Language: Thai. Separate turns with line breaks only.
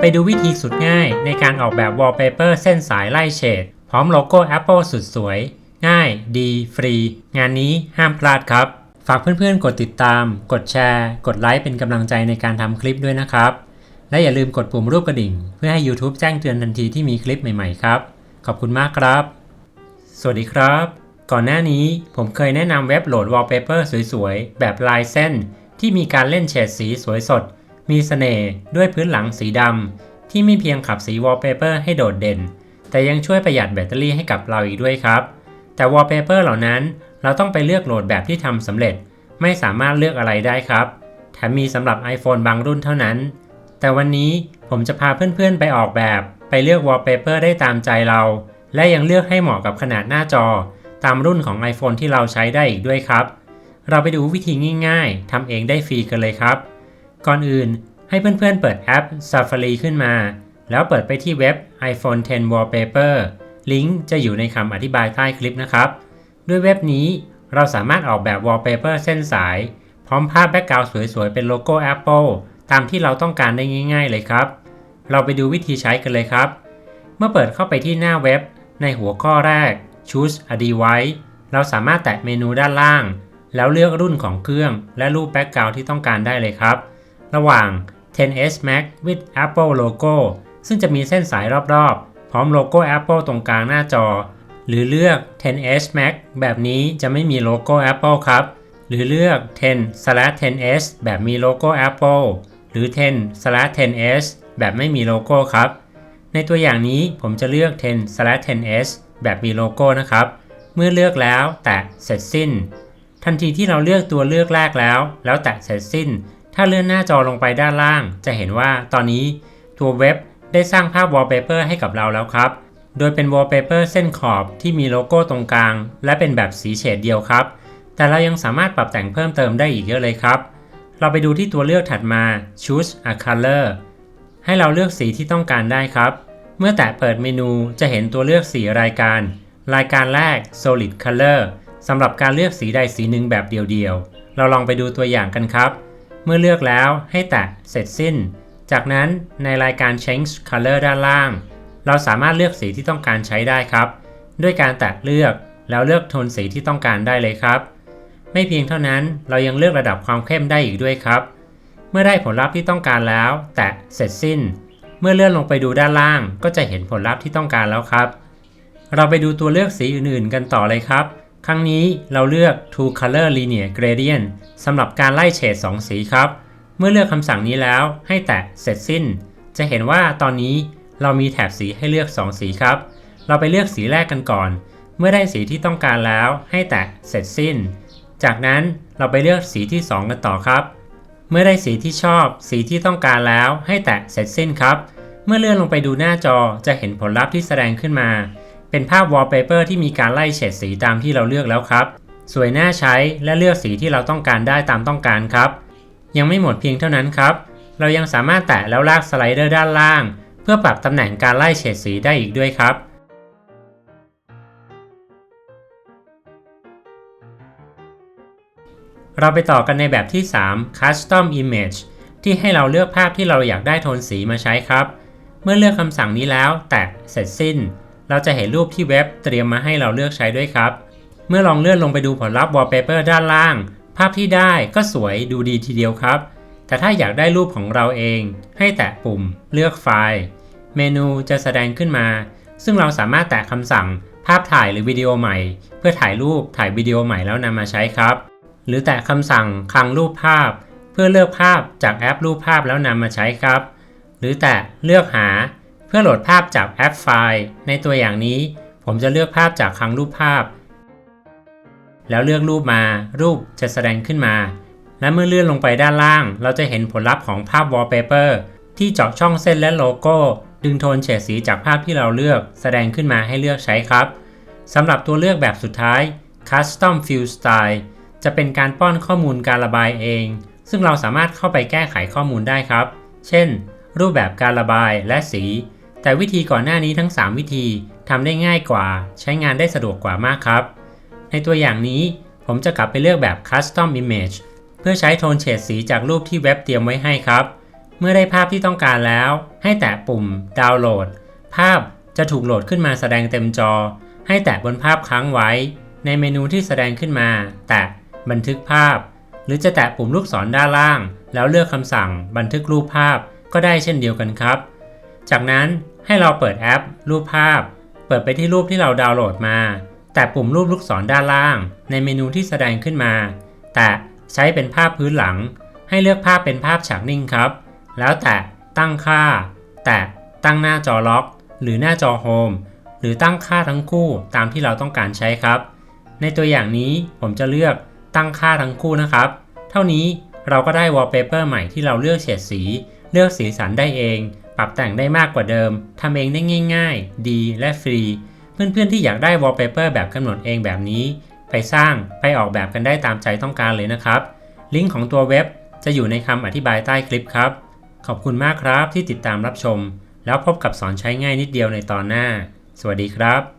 ไปดูวิธีสุดง่ายในการออกแบบ Wallpaper เส้นสายไล่เฉด พร้อมโลโก้ Apple สุดสวย ง่าย ดี ฟรี งานนี้ห้ามพลาดครับ ฝากเพื่อนๆ กดติดตาม กดแชร์ กดไลค์เป็นกำลังใจในการทำคลิปด้วยนะครับ และอย่าลืมกดปุ่มรูปกระดิ่ง เพื่อให้ YouTube แจ้งเตือนทันทีที่มีคลิปใหม่ๆครับ ขอบคุณมากครับ สวัสดีครับ ก่อนหน้านี้ผมเคยแนะนำเว็บโหลด Wallpaper สวยๆ แบบลายเส้น ที่มีการเล่นเฉดสีสวยสด มีเสน่ห์ด้วยพื้นหลังสีดำที่ไม่เพียงขับสี Wallpaper ให้โดดเด่น แต่ยังช่วยประหยัดแบตเตอรี่ให้กับเราอีกด้วยครับ แต่ Wallpaper เหล่านั้นเราต้องไปเลือกโหลดแบบที่ทำสำเร็จ ไม่สามารถเลือกอะไรได้ครับ แถมมีสำหรับ iPhone บางรุ่นเท่านั้น แต่วันนี้ผมจะพาเพื่อนๆไปออกแบบ ไปเลือก Wallpaper ได้ตามใจเรา และยังเลือกให้เหมาะกับขนาดหน้าจอ ตามรุ่นของ iPhone ที่เราใช้ได้อีกด้วยครับ เราไปดูวิธีง่าย ๆทำเองได้ฟรีกันเลยครับ ก่อนอื่นให้เพื่อนๆเปิดแอป Safari ขึ้นมา แล้วเปิดไปที่เว็บ iPhone 10 Wallpaper ลิงก์จะอยู่ในคำอธิบายใต้คลิปนะครับ ด้วยเว็บนี้เราสามารถออกแบบ Wallpaper เส้นสาย พร้อมภาพแบ็กกราวด์สวยๆ เป็นโลโก้ Apple ตามที่เราต้องการได้ง่าย ๆ เลยครับ เราไปดูวิธีใช้กันเลยครับ เมื่อเปิดเข้าไปที่หน้าเว็บ ในหัวข้อแรก Choose a device เราสามารถแตะเมนูด้านล่าง แล้วเลือกรุ่นของเครื่อง และรูปแบ็กกราวด์ที่ต้องการได้เลยครับ ระหว่าง 10s Max with Apple logo ซึ่งจะมีเส้นสายรอบๆ พร้อมโลโก้ Apple ตรงกลางหน้าจอ หรือเลือก 10s Max แบบนี้จะไม่มีโลโก้ Apple ครับ หรือเลือก 10/10s แบบมีโลโก้ Apple หรือ 10/10s แบบไม่มีโลโก้ครับ ในตัวอย่างนี้ผมจะเลือก 10/10s แบบมีโลโก้นะครับ เมื่อเลือกแล้วแตะเสร็จสิ้น ทันทีที่เราเลือกตัวเลือกแรกแล้ว แล้วแตะเสร็จสิ้น ถ้าเลื่อนหน้าจอลงไปด้านล่าง จะเห็นว่าตอนนี้ตัวเว็บได้สร้างภาพ wallpaper ให้กับเราแล้วครับ โดยเป็น wallpaper เส้นขอบที่มีโลโก้ตรงกลาง และเป็นแบบสีเฉดเดียวครับ แต่เรายังสามารถปรับแต่งเพิ่มเติมได้อีกเยอะเลยครับ เราไปดูที่ตัวเลือกถัดมา choose a color ให้เราเลือกสีที่ต้องการได้ครับ เมื่อแตะเปิดเมนูจะเห็นตัวเลือกสีรายการ รายการแรก solid color สำหรับการเลือกสีใดสีหนึ่งแบบเดียวๆ เราลองไปดูตัวอย่างกันครับ มื่อเลือกแล้วให้แตะเสร็จสิ้น จากนั้นในรายการ change color ด้านล่าง เราสามารถเลือกสีที่ต้องการใช้ได้ครับ ด้วยการแตะเลือกแล้วเลือกโทนสีที่ต้องการได้เลยครับ ไม่เพียงเท่านั้นเรายังเลือกระดับความเข้มได้อีกด้วยครับ เมื่อได้ผลลัพธ์ที่ต้องการแล้ว แตะเสร็จสิ้น เมื่อเลื่อนลงไปดูด้านล่าง ก็จะเห็นผลลัพธ์ที่ต้องการแล้วครับ เราไปดูตัวเลือกสีอื่นๆ กันต่อเลยครับ ครั้งนี้เราเลือก Two Color Linear Gradient สำหรับการไล่เฉด2 สีครับ เมื่อเลือกคำสั่งนี้แล้วให้แตะเสร็จสิ้น จะเห็นว่าตอนนี้เรามีแถบสีให้เลือก 2 สีครับ เราไปเลือกสีแรกกันก่อน เมื่อได้สีที่ต้องการแล้วให้แตะเสร็จสิ้น จากนั้นเราไปเลือกสีที่ 2 กันต่อครับ เมื่อได้สีที่ชอบ สีที่ต้องการแล้วให้แตะเสร็จสิ้นครับ เมื่อเลื่อนลงไปดูหน้าจอจะเห็นผลลัพธ์ที่แสดงขึ้นมา เป็นภาพ wallpaper ที่มีการไล่เฉดสีตามที่เราเลือกแล้วครับ สวยน่าใช้และเลือกสีที่เราต้องการได้ตามต้องการครับ ยังไม่หมดเพียงเท่านั้นครับ เรายังสามารถแตะแล้วลากสไลเดอร์ด้านล่าง เพื่อปรับตำแหน่งการไล่เฉดสีได้อีกด้วยครับเราไปต่อกันในแบบที่ 3 Custom Image ที่ให้เราเลือกภาพที่เราอยากได้โทนสีมาใช้ครับ เมื่อเลือกคำสั่งนี้แล้วแตะเสร็จสิ้น เราจะเห็นรูปที่เว็บเตรียมมาให้เราเลือกใช้ด้วยครับ เมื่อลองเลื่อนลงไปดูผลลัพธ์ Wallpaper ด้านล่าง ภาพที่ได้ก็สวยดูดีทีเดียวครับ แต่ถ้าอยากได้รูปของเราเอง ให้แตะปุ่ม เลือกไฟล์ เมนูจะแสดงขึ้นมา ซึ่งเราสามารถแตะคำสั่ง ภาพถ่ายหรือวิดีโอใหม่ เพื่อถ่ายรูปถ่ายวิดีโอใหม่แล้วนำมาใช้ครับ หรือแตะคำสั่งคลังรูปภาพ เพื่อเลือกภาพจากแอปรูปภาพแล้วนำมาใช้ครับ หรือแตะเลือกหา เพื่อโหลดภาพจากแอปไฟล์ ในตัวอย่างนี้ ผมจะเลือกภาพจากคลังรูปภาพ แล้วเลือกรูปมา รูปจะแสดงขึ้นมา และเมื่อเลื่อนลงไปด้านล่าง เราจะเห็นผลลัพธ์ของภาพ wallpaper ที่เจาะช่องเส้นและโลโก้ ดึงโทนเฉดสีจากภาพที่เราเลือก แสดงขึ้นมาให้เลือกใช้ครับสำหรับตัวเลือกแบบสุดท้าย Custom Fill Style จะเป็นการป้อนข้อมูลการระบายเอง ซึ่งเราสามารถเข้าไปแก้ไขข้อมูลได้ครับ เช่น รูปแบบการระบายและสี แต่วิธีก่อนหน้านี้ทั้ง 3 วิธีทำได้ง่ายกว่า ใช้งานได้สะดวกกว่ามากครับ ในตัวอย่างนี้ผมจะกลับไปเลือกแบบ Custom Image เพื่อใช้โทนเฉดสีจากรูปที่เว็บเตรียมไว้ให้ครับ เมื่อได้ภาพที่ต้องการแล้ว ให้แตะปุ่มดาวน์โหลด ภาพจะถูกโหลดขึ้นมาแสดงเต็มจอ ให้แตะบนภาพค้างไว้ ในเมนูที่แสดงขึ้นมา แตะบันทึกภาพ หรือจะแตะปุ่มลูกศรด้านล่าง แล้วเลือกคำสั่ง บันทึกรูปภาพก็ได้เช่นเดียวกันครับ จากนั้น ให้เราเปิดแอป รูปภาพ เปิดไปที่รูปที่เราดาวน์โหลดมา แตะปุ่มรูปลูกศรด้านล่าง ในเมนูที่แสดงขึ้นมา แตะใช้เป็นภาพพื้นหลัง ให้เลือกภาพเป็นภาพฉากนิ่งครับ แล้วแตะตั้งค่า แตะตั้งหน้าจอล็อก หรือหน้าจอโฮมหรือตั้งค่าทั้งคู่ตามที่เราต้องการใช้ครับ ในตัวอย่างนี้ผมจะเลือกตั้งค่าทั้งคู่นะครับ เท่านี้เราก็ได้วอลเปเปอร์ใหม่ที่เราเลือกเฉดสี เลือกสีสันได้เอง ปรับแต่งได้มากกว่าเดิม ทำเองได้ง่าย ๆ ดีและฟรี เพื่อนๆที่อยากได้วอลเปเปอร์แบบกำหนดเองแบบนี้ ไปสร้างไปออกแบบกันได้ตามใจต้องการเลยนะครับ ลิงก์ของตัวเว็บจะอยู่ในคำอธิบายใต้คลิปครับ ขอบคุณมากครับที่ติดตามรับชม แล้วพบกับสอนใช้ง่ายนิดเดียวในตอนหน้า สวัสดีครับ